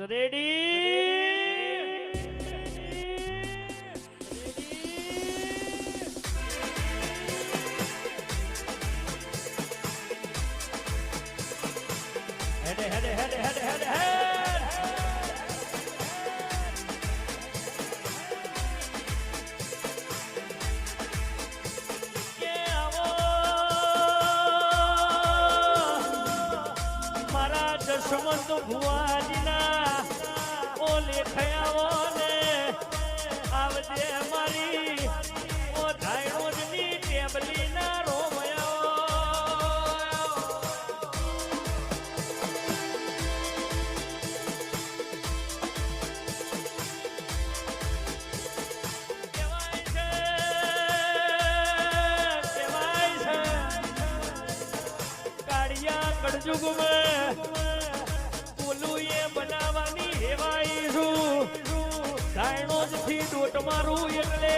Ready હેડે હેડે હેડે હેડે હેડે હેડ જશવંત ભુવાજીના થયાવો ને મારી. ઓ ધાયણુજની ટેબલી ના રોમયો. કહેવાય છે બનાવવાની હેવાય. ધાયણો જ થી દોટ મારું એટલે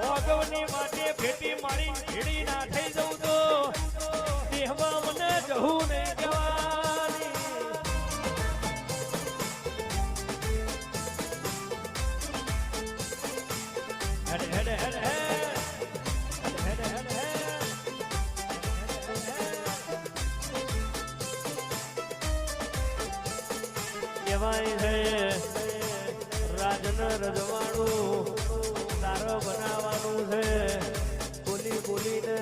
હોગવની માટે ભેટી મારી ભેડી ના થઈ જવું તો. દેહવા મને જવું નહીં કહેવાય છે રાજન રજવાડું તારો બનાવવાનું છે. બોલી બોલીને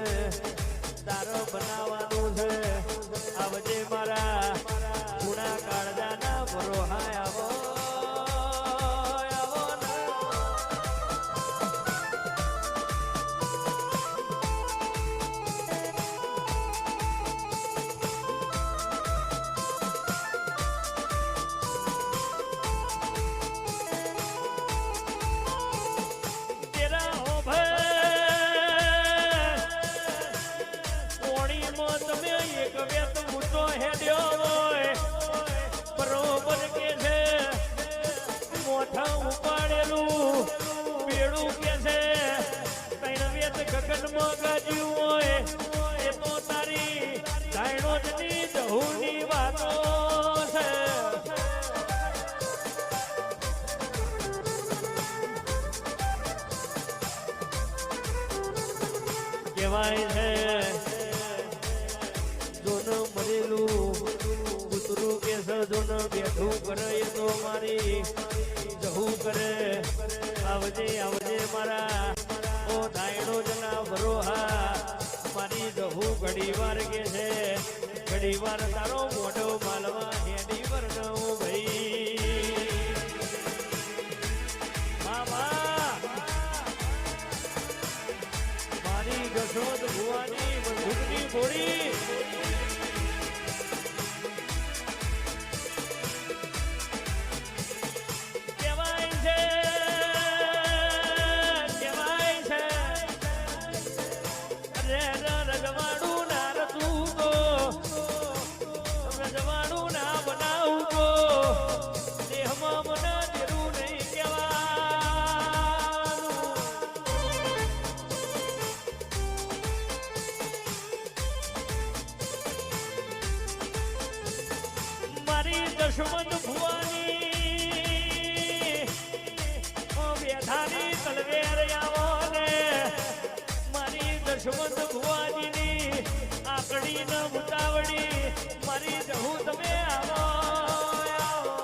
તારો બનાવવાનું છે. આવજે મારા ગુણા કાળજાના ભરોહાય આવો આવો. કહેવાય છે. જોન મરેલું કૂતરું કે સજોન બેઠું કરે એ તો મારી જવું કરે. આવજે આવજે મારા ઓ ધાયણો જના ભરોહા. મારી જવું ઘડી વાર કે છે. ઘડી વાર તારો મોઢો માલવા forty. દશમન ભુવાની. બેઠાની તલવેર આવો મારી દશમન ભુવાનીની આકડી ન ઉતાવળી મારી જહું તમે આવો આવો.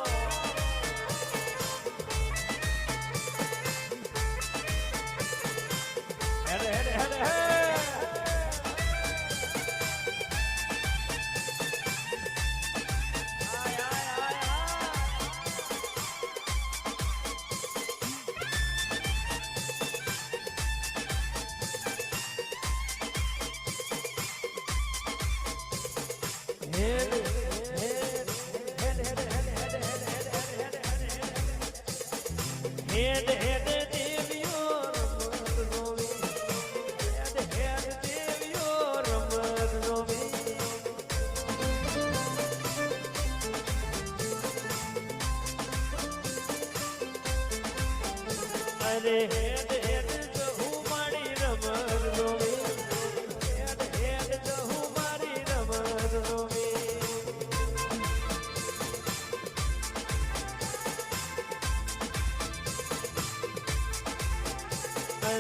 હેડ હેડ હેડ હેડ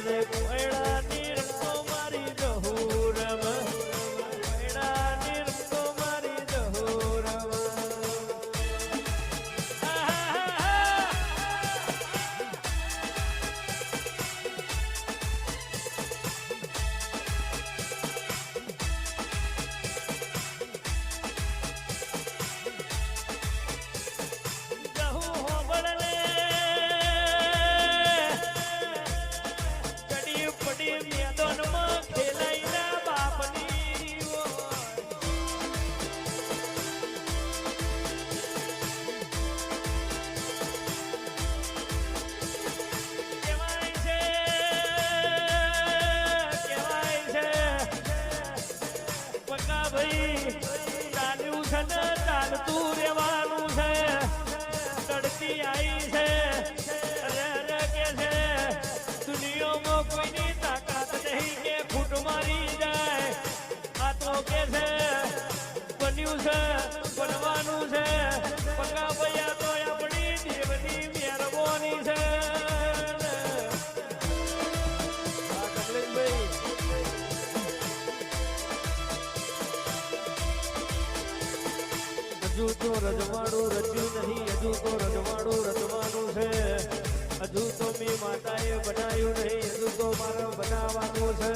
રે કોયડા છે, બન્યું છે, બનવાનું છે. પગા ભૈયા તો આપણી દેવની મહેરબાની છે. હજુ તો રજવાડું રચ્યું નહીં, હજુ તો રજવાડું રચવાનું છે. હજુ તો મેં માતાએ બનાવ્યું નહીં, હજુ તો મારે બનાવવાનું છે.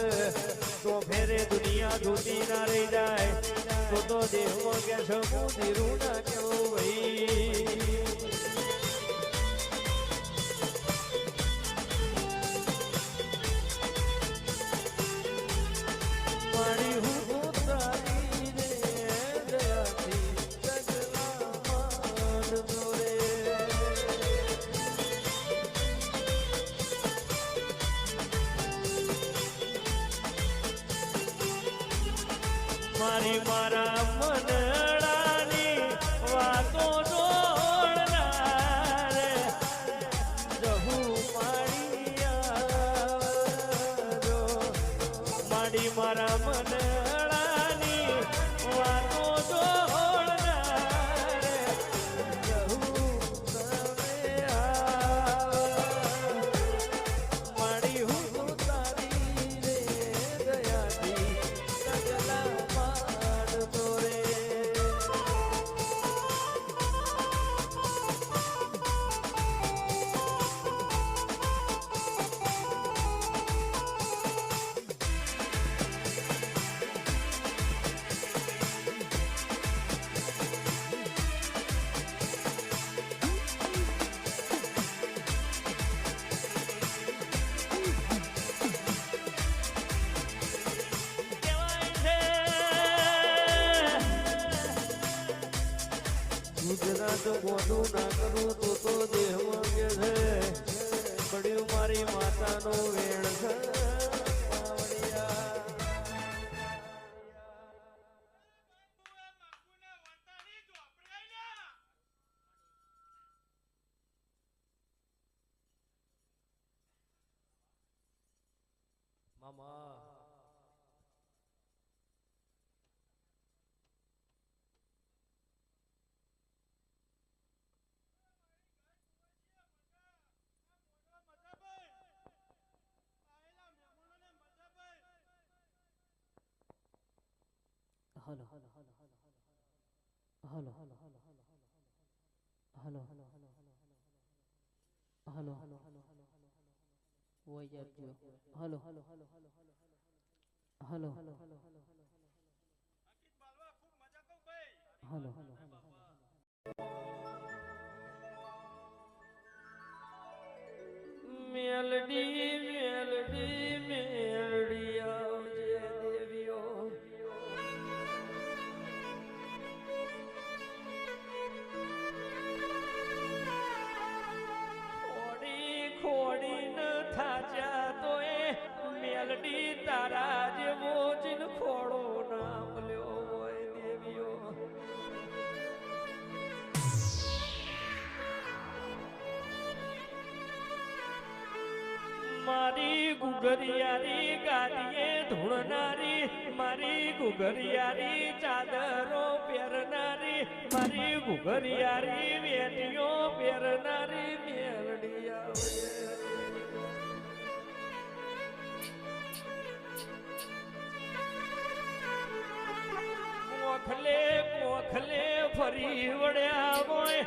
તો ફેરે દુનિયા જોતી ના રહી જાય તો તો દેહમાં કે છે ધીરું કેવું ભાઈ મારી મારા મનડાની ગુજરાત ગોનું ના કરું તો તો દેહ માંગે છે પડ્યું મારી માતાનો વેણ છે. হলো হলো হলো হলো ويرجو هلو هلو هلو هلو هلو মেলডি ગુગરિયારી ગાદીએ ધૂળનારી, મારી ઘુઘરિયારી ચાદરો પહેરનારી, મારી ઘુઘરિયારી વેટીઓ પહેરનારી મેરડિયા કોખલે કોખલે ફરી વળ્યા બોય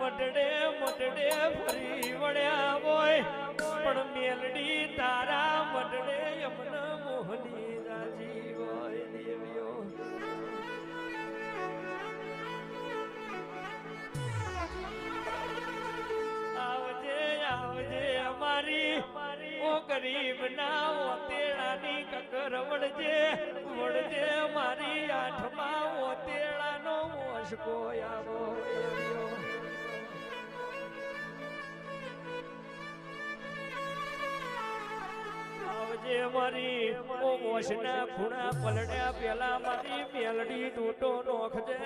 મટડે મટડે ફરી વળ્યા બોય પણ મેલડી તારા મડડે યમન મોહની રાજી હોય દેવ્યો આવજે આવજે અમારી, ઓ ગરીબ ના ઓતેડાની કકર વળજે વળજે મારી આઠમાં ઓતેડાનો મોસકો આવો. આવજે મારી ઓ મોસના ખૂણા પલડ્યા પેલા મારી મેલડી ટૂટો નોખજે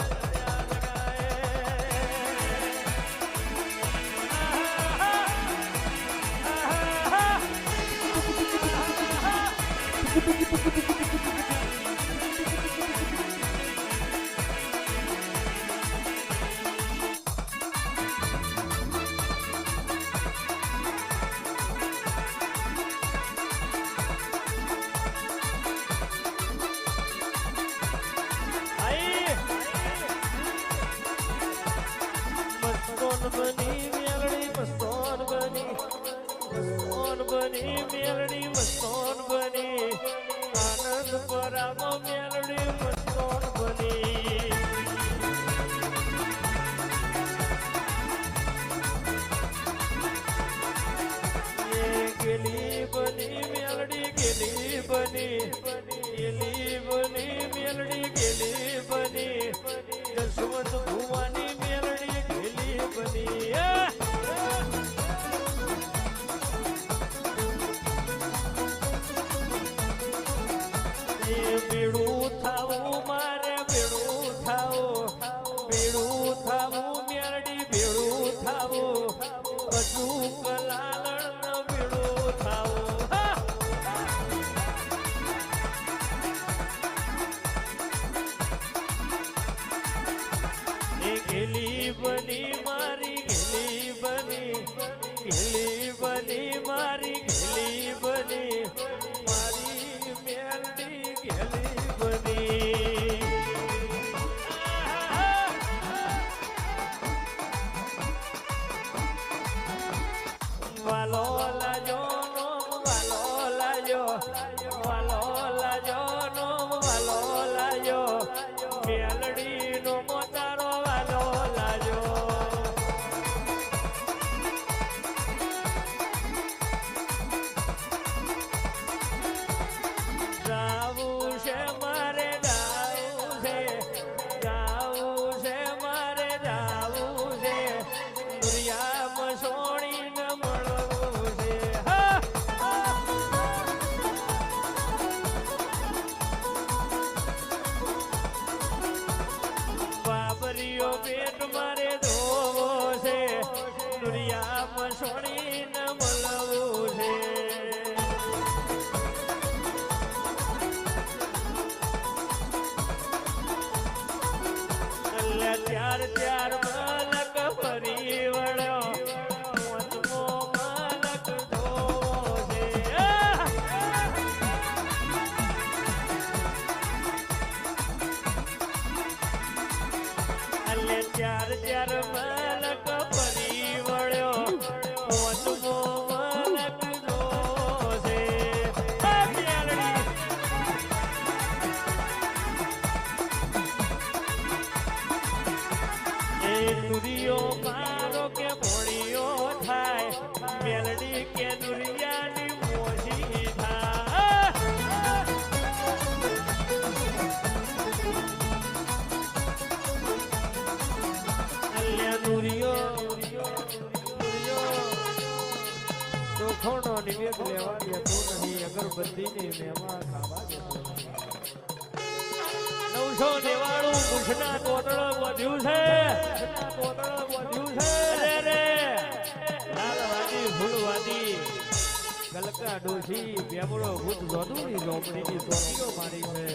Thank લગાએ. ગેલી બની ગેલી બની મેલડી ગેલી બની જસવંત ભુવાની મેલડી ગેલી બની બેડું થાવું મારે બેડું થાવું બેડું થાવું મેરડી બેડું થાવું કચું કલાલણ વાલો ગલકા ડોશી બેમડો ભૂત જોદુની ઝોપડીની મારી છે.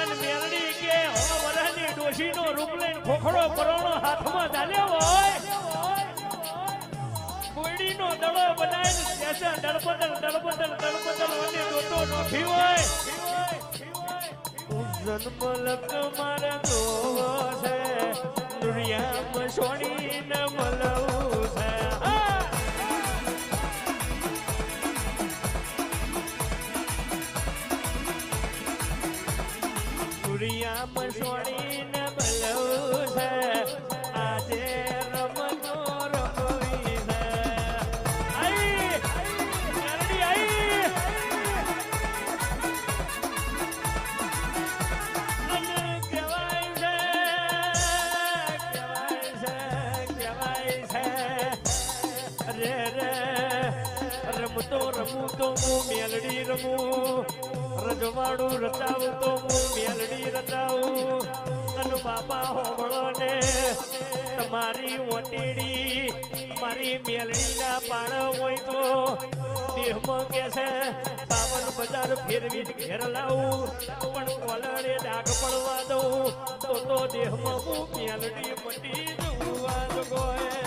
અને મેરડી કે હો વરાની ડોશીનો રૂપ લઈને ખોખડો પરોણો હાથમાં ચાલ્યો હોય. દડો બનાવીને દળપતર વને દોતો નોખી હોય. જન્મ લક મારે દુનિયામાં છોડીને રજવાડું રચાવું તો હું મેલડી રચાવું. અને બાપા હોબળો ને તમારી ઓટીડી, મારી મેલડીના પાળ હોય તો દેહમાં કે છે પાવન બજાર ફેરવી ઘેર લાવું. પણ કોલડે ડાઘ પડવા દઉં. તો તો દેહમાં હું મેલડી મટી જવું આ ગોય.